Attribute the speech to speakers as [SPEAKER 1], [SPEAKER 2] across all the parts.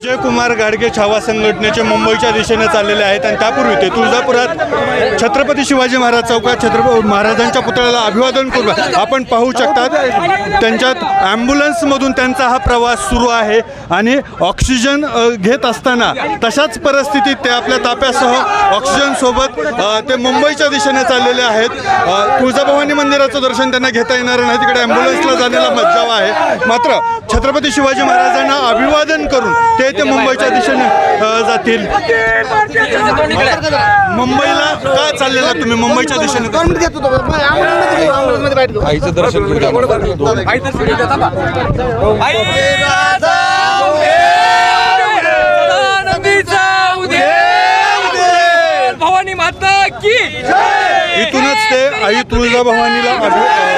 [SPEAKER 1] जयकुमार गाडगे छावा संघटनेचे मुंबईच्या दिशेने चाललेले आहेत आणि त्यापूर्वी ते तुळजापुरात छत्रपती शिवाजी महाराज चौकात छत्रपती महाराजांच्या पुतळ्याला अभिवादन करून आपण पाहू शकतात त्यांच्यात ॲम्ब्युलन्समधून त्यांचा हा प्रवास सुरू आहे आणि ऑक्सिजन घेत असताना तशाच परिस्थितीत ते आपल्या ताप्यासह ऑक्सिजनसोबत ते मुंबईच्या दिशेने चाललेले आहेत. तुळजाभवानी मंदिराचं दर्शन त्यांना घेता येणार नाही. तिकडे ॲम्ब्युलन्सला जाण्याला मज्जाव आहे. मात्र छत्रपती शिवाजी महाराजांना अभिवादन करून ते ते मुंबईच्या दिशेने जातील. मुंबईला का चाललेला तुम्ही? मुंबईच्या दिशेने?
[SPEAKER 2] आईचं दर्शन
[SPEAKER 3] भवानी माता की
[SPEAKER 1] इथूनच ते आई तुळजाभवानीला अभि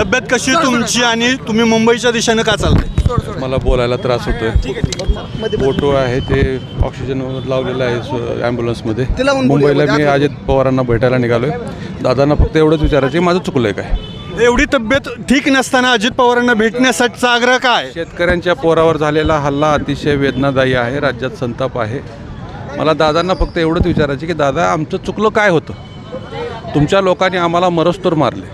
[SPEAKER 1] तब्येत कशी तुमची आणि तुम्ही मुंबईच्या दिशेने का चालताय?
[SPEAKER 2] मला बोलायला त्रास होतोय. फोटो आहे ते ऑक्सिजन लावलेलं आहे ॲम्ब्युलन्समध्ये मुंबईला मी अजित पवारांना भेटायला निघालोय. दादांना फक्त एवढंच विचारायचं आहे, माझं चुकलंय काय?
[SPEAKER 1] एवढी तब्येत ठीक नसताना अजित पवारांना भेटण्यासाठीचा आग्रह काय
[SPEAKER 2] शेतकऱ्यांच्या पोरावर झालेला हल्ला अतिशय वेदनादायी आहे राज्यात संताप आहे. मला दादांना फक्त एवढंच विचारायचं की दादा आमचं चुकलं काय होतं? तुमच्या लोकांनी आम्हाला मरस्तोर मारले.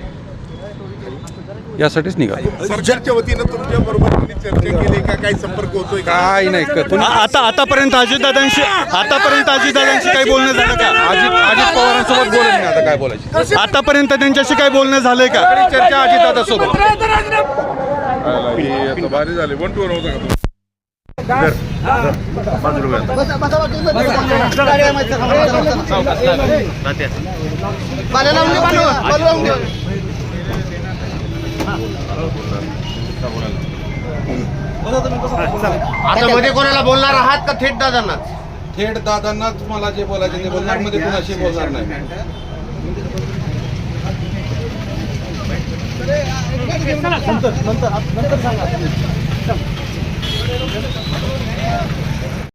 [SPEAKER 2] यासाठीच निघालो.
[SPEAKER 4] सरकारच्या वतीनं तुमच्या बरोबर कोणी चर्चा केली का? काही संपर्क होतोय का?
[SPEAKER 2] काय नाही. क-
[SPEAKER 1] आ- आता आतापर्यंत अजितदादांशी आतापर्यंत अजितदादांशी काही बोलणं झालं का?
[SPEAKER 2] अजित अजित पवारांसोबत बोलत नाही आता काय बोलायचं.
[SPEAKER 1] आतापर्यंत त्यांच्याशी काही बोलणं झालंय का?
[SPEAKER 2] चर्चा अजितदादासोबत.
[SPEAKER 4] हे आता भारी झाले. वन टू वन होता का
[SPEAKER 5] आता मध्ये कोणाला बोलणार आहात का थेट दादांना
[SPEAKER 2] थेट दादांनाच मला जे बोलायचे ते बोलणार मध्ये कुणाशी बोलणार नाही.